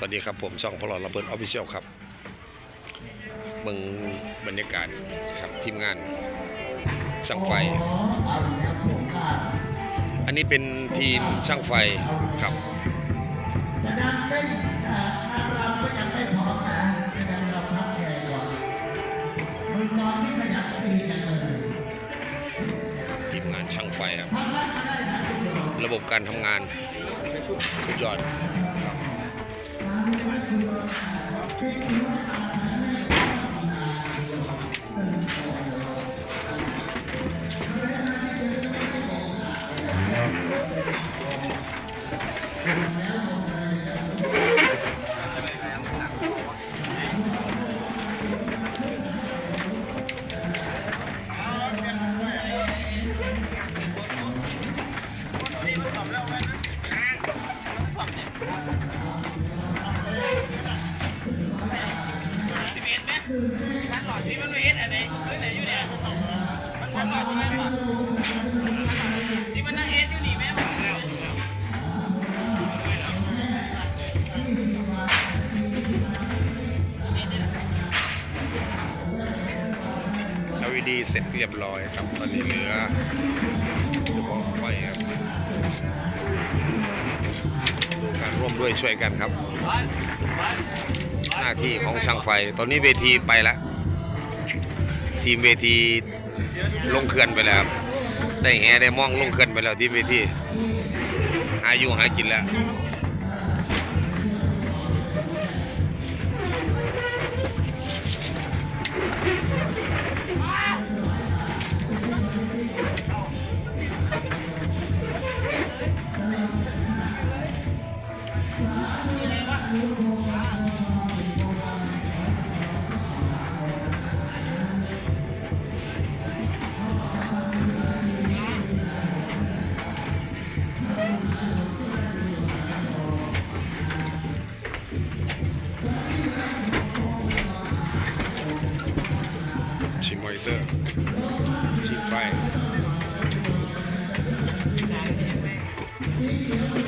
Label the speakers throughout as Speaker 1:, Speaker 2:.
Speaker 1: สวัสดีครับผมช่องพลอดระเบิดออฟฟิเชียลครับเบิ่งบรรยากาศครับทีมงานช่างไฟ อันนี้เป็นทีมช่างไฟครับทีมงานช่างไฟครับ ระบบการทำงานสุดยอด
Speaker 2: มัน
Speaker 1: LED เสร็จเรียบร้อยครับ ตอนนี้เหลือเฉพาะไฟครับดูการร่วมด้วยช่วยกันครับ หน้าที่ของช่างไฟ ตอนนี้เวทีไปแล้ว ทีมเวทีลงเขื่อนไปแล้วครับได้แหได้มองลงเขื่อนไปแล้วทีมเวทีหาอยู่หากินแล้ว Thank you.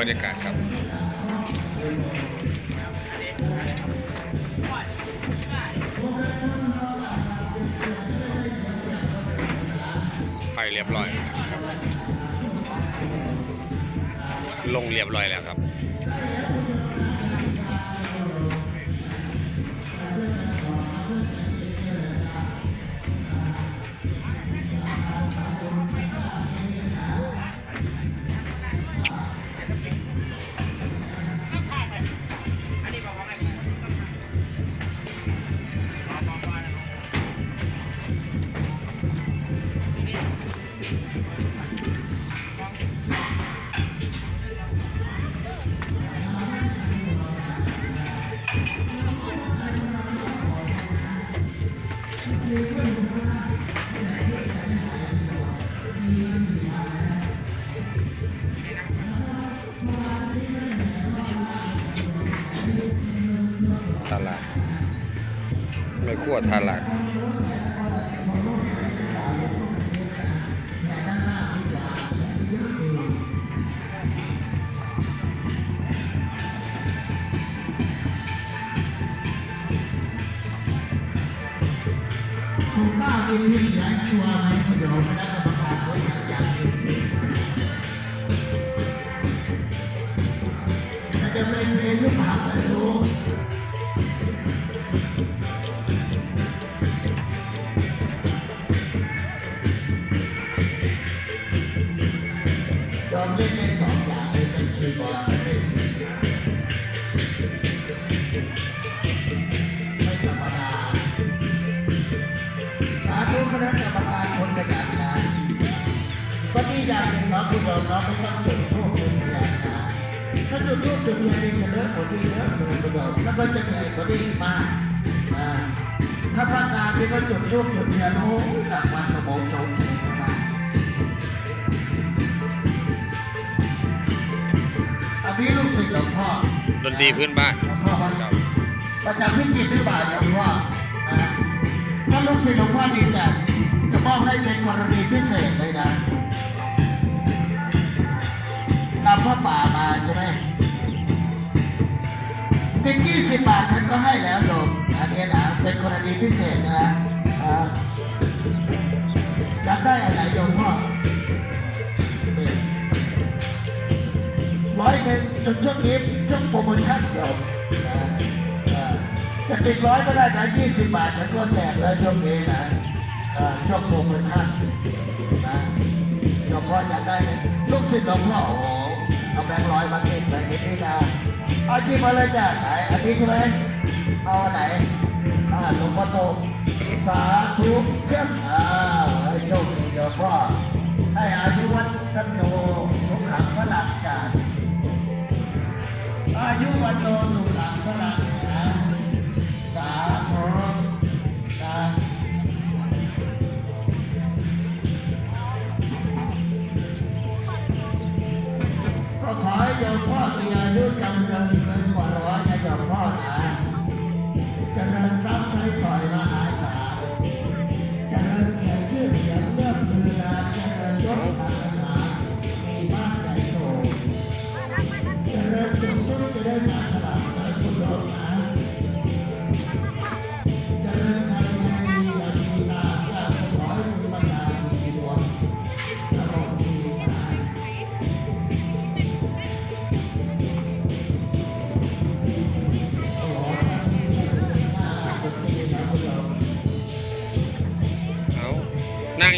Speaker 1: บรรยากาศครับไปเรียบร้อยลงเรียบร้อยแล้วครับ
Speaker 2: ตลาดไม่ขั้
Speaker 1: วตลาด ษหลายตัวไหมเดี๋ยวคณะกรรมการเขาอยากเห็นพิษมันจะเป็นเพลงหรือเปล่าไม่รู้ยอมเล่นสองอย่างเลยเป็นคีย์บอร์ดและเป็นพิณไม่ธรรมดาสาธุคณะ อย่างหนึ่งน้องคุณโยมน้องไม่ต้องจุดทูบจุดเทียนนะถ้าจุดทูบจุดเทียนนี่จะเลิกกว่านี้เยอะเลยคุณโยมแล้วก็จะเหนื่อยกว่านี้มากนะถ้าพักงานที่เขาจุดทูบจุดเทียนโอ้ยหนักวันกระโมงโจงเฉยนะอันนี้ลูกศิษย์หลวงพ่อ
Speaker 2: ดนตรีพื้นบ้าน
Speaker 1: หลวงพ่อ
Speaker 2: ครับ
Speaker 1: ประจำพิจิตรหรือเปล่าหลวงพ่อถ้าลูกศิษย์หลวงพ่อดีจัดจะมอบให้เป็นกรณีพิเศษเลยนะ นำพระป่ามาใช่ไหมติ๊กยี่สิบบาทฉันก็ให้แล้วโยมอันนี้นะเป็นกรณีพิเศษนะอ่าอยากได้อะไรโยมพ่อนี่ร้อยหนึ่งจนช่วงนี้ช่วงโปรโมชั่นโยมนะอ่าจะติดร้อยก็ได้นะยี่สิบบาทฉันก็แจกแล้วช่วงนี้นะอ่าช่วงโปรโมชั่นนะหลวงพ่ออยากได้ลูกศิษย์หลวงพ่อโอ้โห เอาแบงค์ร้อยมาเก็บแบงค์นิดนี้นะเอาหยิบมาเลยจ้ะไหนอันนี้ใช่ไหมเอาไหนอ่าหลวงพ่อโตสาธุครับอ้าวให้โชคดีเดี๋ยวพ่อให้อายุวัฒนโนสุขังพระหลักจารย์อายุวันโนสุขังพระหลัก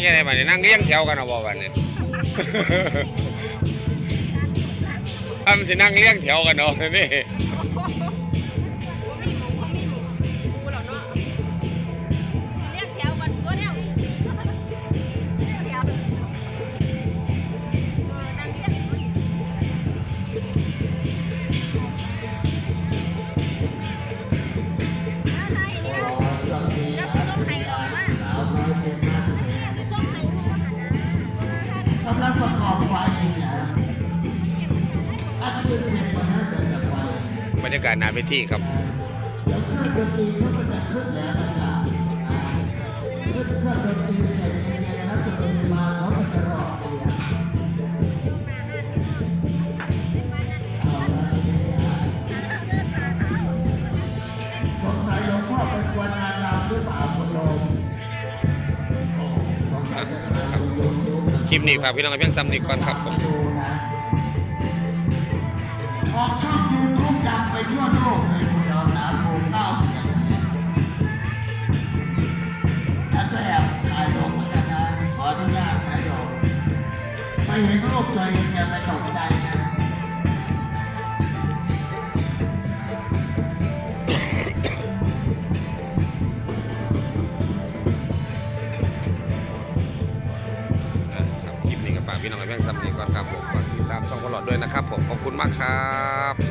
Speaker 1: ยั
Speaker 2: งไงบ้านี่นั่งเลี้ยงแถวกันเอาบ่บ้านนี่ทำสินั่งเลี้ยงแถวกันเอานี่
Speaker 3: ง
Speaker 1: สัยจะถ่ายลงยูทูบ
Speaker 2: คลิปนี้ฝากพี่น้องเพียงซ้ำนี้ก่อนครับผม
Speaker 1: ทั่วโลกเลยคุณยอมนะโปรเก้าเสียงเพลงฉันก็แอบถ่ายลงเหมือนกันนะขออนุญาตนะโยมไปเห็นรูปตัวเองอย่าไปตกใจนะ
Speaker 2: นะครับคลิปนี้ก็ฝากพี่น้องกับเพียงซ้ำนีก่อนครับผมฝากติดตามช่องพลอดด้วยนะครับผม ขอบคุณมากครับ